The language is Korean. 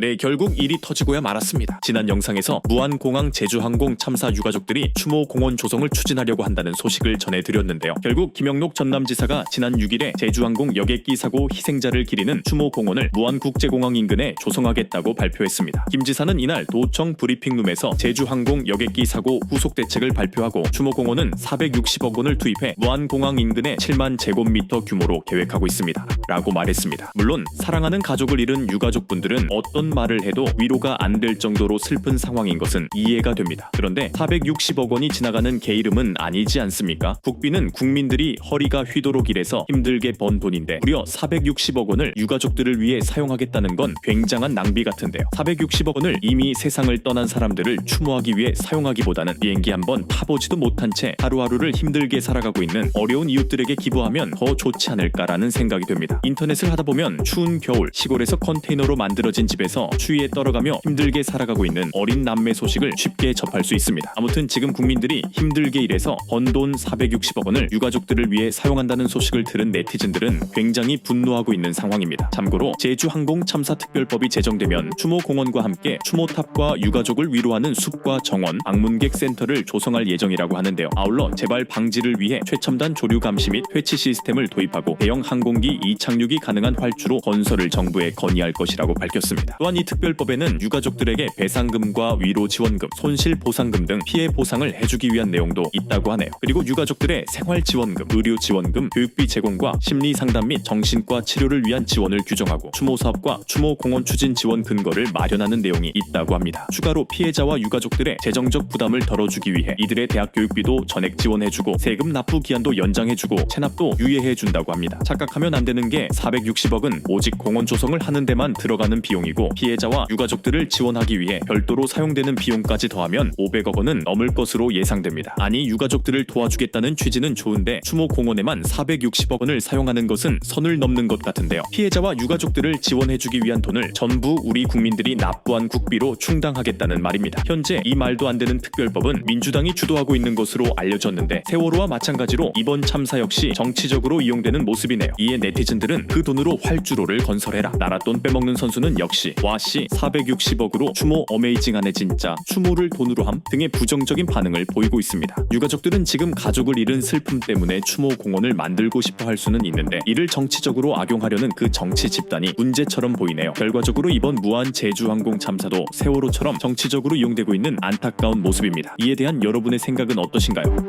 네, 결국 일이 터지고야 말았습니다. 지난 영상에서 무안공항 제주항공 참사 유가족들이 추모 공원 조성을 추진하려고 한다는 소식을 전해드렸는데요. 결국 김영록 전남지사가 지난 6일에 제주항공 여객기 사고 희생자를 기리는 추모 공원을 무안국제공항 인근에 조성하겠다고 발표했습니다. 김 지사는 이날 도청 브리핑룸에서 제주항공 여객기 사고 후속 대책을 발표하고 추모 공원은 460억 원을 투입해 무안공항 인근에 7만 제곱미터 규모로 계획하고 있습니다. 라고 말했습니다. 물론 사랑하는 가족을 잃은 유가족분들은 어떤 말을 해도 위로가 안 될 정도로 슬픈 상황인 것은 이해가 됩니다. 그런데 460억 원이 지나가는 개 이름은 아니지 않습니까? 국비는 국민들이 허리가 휘도록 일해서 힘들게 번 돈인데 무려 460억 원을 유가족들을 위해 사용하겠다는 건 굉장한 낭비 같은데요. 460억 원을 이미 세상을 떠난 사람들을 추모하기 위해 사용하기보다는 비행기 한 번 타보지도 못한 채 하루하루를 힘들게 살아가고 있는 어려운 이웃들에게 기부하면 더 좋지 않을까라는 생각이 됩니다. 인터넷을 하다 보면 추운 겨울 시골에서 컨테이너로 만들어진 집에서 추위에 떨어가며 힘들게 살아가고 있는 어린 남매 소식을 쉽게 접할 수 있습니다. 아무튼 지금 국민들이 힘들게 일해서 번 돈 460억 원을 유가족들을 위해 사용한다는 소식을 들은 네티즌들은 굉장히 분노하고 있는 상황입니다. 참고로 제주항공 참사 특별법이 제정되면 추모공원과 함께 추모탑과 유가족을 위로하는 숲과 정원, 방문객 센터를 조성할 예정이라고 하는데요. 아울러 재발 방지를 위해 최첨단 조류 감시 및 회치 시스템을 도입하고 대형 항공기 이착륙이 가능한 활주로 건설을 정부에 건의할 것이라고 밝혔습니다. 또한 이 특별법에는 유가족들에게 배상금과 위로 지원금, 손실 보상금 등 피해 보상을 해주기 위한 내용도 있다고 하네요. 그리고 유가족들의 생활 지원금, 의료 지원금, 교육비 제공과 심리 상담 및 정신과 치료를 위한 지원을 규정하고 추모 사업과 추모 공원 추진 지원 근거를 마련하는 내용이 있다고 합니다. 추가로 피해자와 유가족들의 재정적 부담을 덜어주기 위해 이들의 대학 교육비도 전액 지원해주고 세금 납부 기한도 연장해주고 체납도 유예해준다고 합니다. 착각하면 안 되는 게 460억은 오직 공원 조성을 하는 데만 들어가는 비용이고 피해자와 유가족들을 지원하기 위해 별도로 사용되는 비용까지 더하면 500억 원은 넘을 것으로 예상됩니다. 아니 유가족들을 도와주겠다는 취지는 좋은데 추모 공원에만 460억 원을 사용하는 것은 선을 넘는 것 같은데요. 피해자와 유가족들을 지원해주기 위한 돈을 전부 우리 국민들이 납부한 국비로 충당하겠다는 말입니다. 현재 이 말도 안 되는 특별법은 민주당이 주도하고 있는 것으로 알려졌는데 세월호와 마찬가지로 이번 참사 역시 정치적으로 이용되는 모습이네요. 이에 네티즌들은 그 돈으로 활주로를 건설해라. 나라 돈 빼먹는 선수는 역시 와씨 460억으로 추모 어메이징하네 진짜 추모를 돈으로 함 등의 부정적인 반응을 보이고 있습니다. 유가족들은 지금 가족을 잃은 슬픔 때문에 추모 공원을 만들고 싶어 할 수는 있는데 이를 정치적으로 악용하려는 그 정치 집단이 문제처럼 보이네요. 결과적으로 이번 무한 제주항공 참사도 세월호처럼 정치적으로 이용되고 있는 안타까운 모습입니다. 이에 대한 여러분의 생각은 어떠신가요?